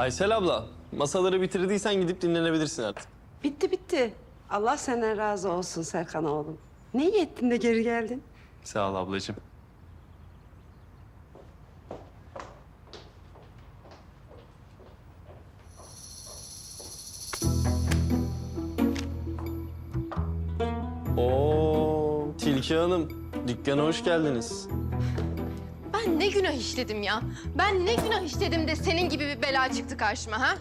Aysel abla, masaları bitirdiysen gidip dinlenebilirsin artık. Bitti bitti. Allah senden razı olsun Serkan oğlum. Ne iyi ettin de geri geldin? Sağ ol ablacığım. Oo, Tilki Hanım, dükkana hoş geldiniz. Ben ne günah işledim ya? Ben ne günah işledim de senin gibi bir bela çıktı karşıma ha?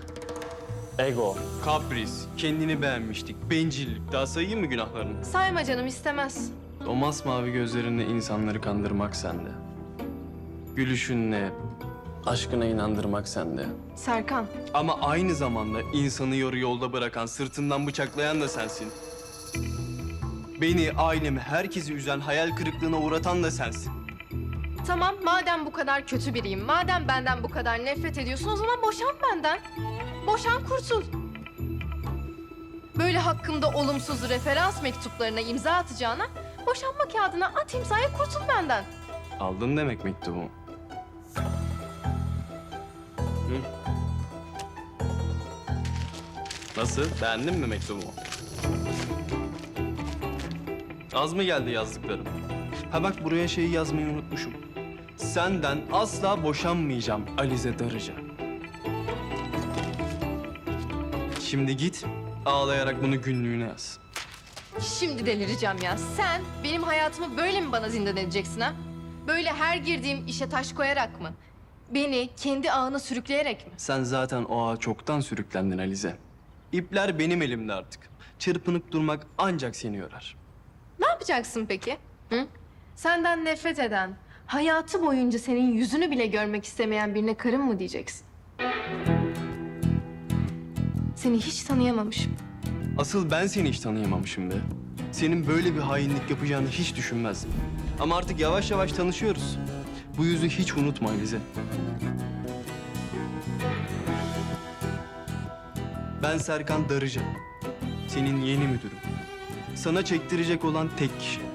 Ego, kapris, kendini beğenmişlik, bencillik. Daha sayayım mı günahlarını? Sayma canım istemez. O masmavi gözlerinle insanları kandırmak sende. Gülüşünle, aşkına inandırmak sende. Serkan, Ama aynı zamanda insanı yarı yolda bırakan, sırtından bıçaklayan da sensin. Beni, ailemi, herkesi üzen, hayal kırıklığına uğratan da sensin. Tamam madem bu kadar kötü biriyim, madem benden bu kadar nefret ediyorsun o zaman boşan benden. Boşan kurtul. Böyle hakkımda olumsuz referans mektuplarına imza atacağına boşanma kağıdına at imzayı kurtul benden. Aldın demek mektubumu. Hı? Nasıl? Beğendin mi mektubumu? Az mı geldi yazdıklarım? Ha bak buraya şeyi yazmayı unutmuşum. Senden asla boşanmayacağım Alize Darıca. Şimdi git ağlayarak bunu günlüğüne yaz. Şimdi delireceğim ya. Sen benim hayatımı böyle mi bana zindan edeceksin ha? Böyle her girdiğim işe taş koyarak mı? Beni kendi ağına sürükleyerek mi? Sen zaten o ağa çoktan sürüklendin Alize. İpler benim elimde artık. Çırpınıp durmak ancak seni yorar. Ne yapacaksın peki? Hı? Senden nefret eden, hayatı boyunca senin yüzünü bile görmek istemeyen birine karım mı diyeceksin? Seni hiç tanıyamamışım. Asıl ben seni hiç tanıyamamışım be. Senin böyle bir hainlik yapacağını hiç düşünmezdim. Ama artık yavaş yavaş tanışıyoruz. Bu yüzü hiç unutma Alize. Ben Serkan Darıca. Senin yeni müdürüm. Sana çektirecek olan tek kişi.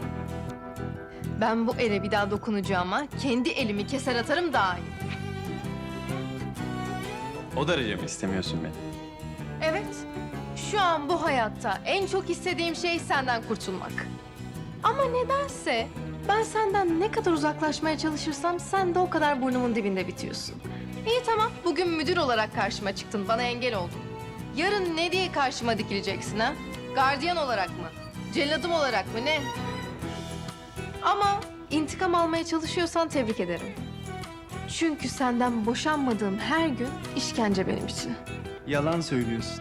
Ben bu ele bir daha dokunacağıma kendi elimi keser atarım daha iyi. O derece mi istemiyorsun beni? Evet, şu an bu hayatta en çok istediğim şey senden kurtulmak. Ama nedense ben senden ne kadar uzaklaşmaya çalışırsam sen de o kadar burnumun dibinde bitiyorsun. İyi tamam, bugün müdür olarak karşıma çıktın, bana engel oldun. Yarın ne diye karşıma dikileceksin ha? Gardiyan olarak mı? Celladım olarak mı ne? Ama intikam almaya çalışıyorsan tebrik ederim. Çünkü senden boşanmadığım her gün işkence benim için. Yalan söylüyorsun.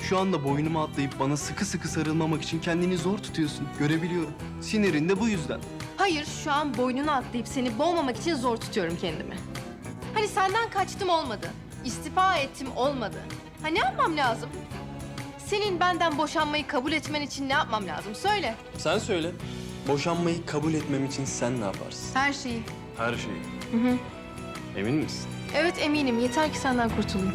Şu anda boynuma atlayıp bana sıkı sıkı sarılmamak için kendini zor tutuyorsun. Görebiliyorum. Sinirin de bu yüzden. Hayır, şu an boynuna atlayıp seni boğmamak için zor tutuyorum kendimi. Hani senden kaçtım olmadı. istifa ettim olmadı. Ha ne yapmam lazım? Senin benden boşanmayı kabul etmen için ne yapmam lazım? Söyle. Sen söyle. Boşanmayı kabul etmem için sen ne yaparsın? Her şeyi. Her şeyi. Hı hı. Emin misin? Evet eminim. Yeter ki senden kurtulayım.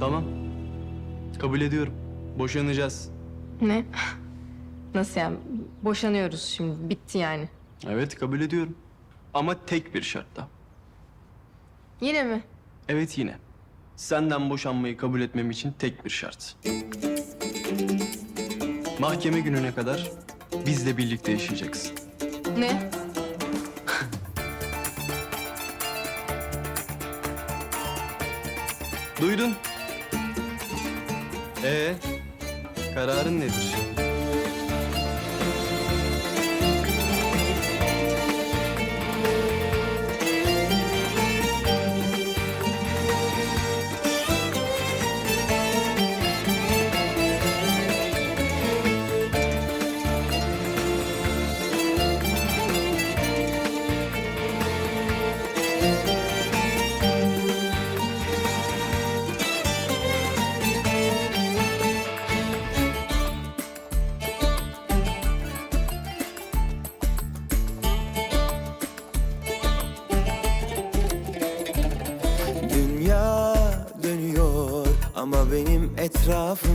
Tamam. Kabul ediyorum. Boşanacağız. Ne? Nasıl yani? Boşanıyoruz şimdi. Bitti yani. Evet kabul ediyorum. Ama tek bir şartla. Yine mi? Evet yine. Senden boşanmayı kabul etmem için tek bir şart. Mahkeme gününe kadar bizle birlikte yaşayacaksın. Ne? Duydun. Ee, kararın nedir? Ama benim etrafım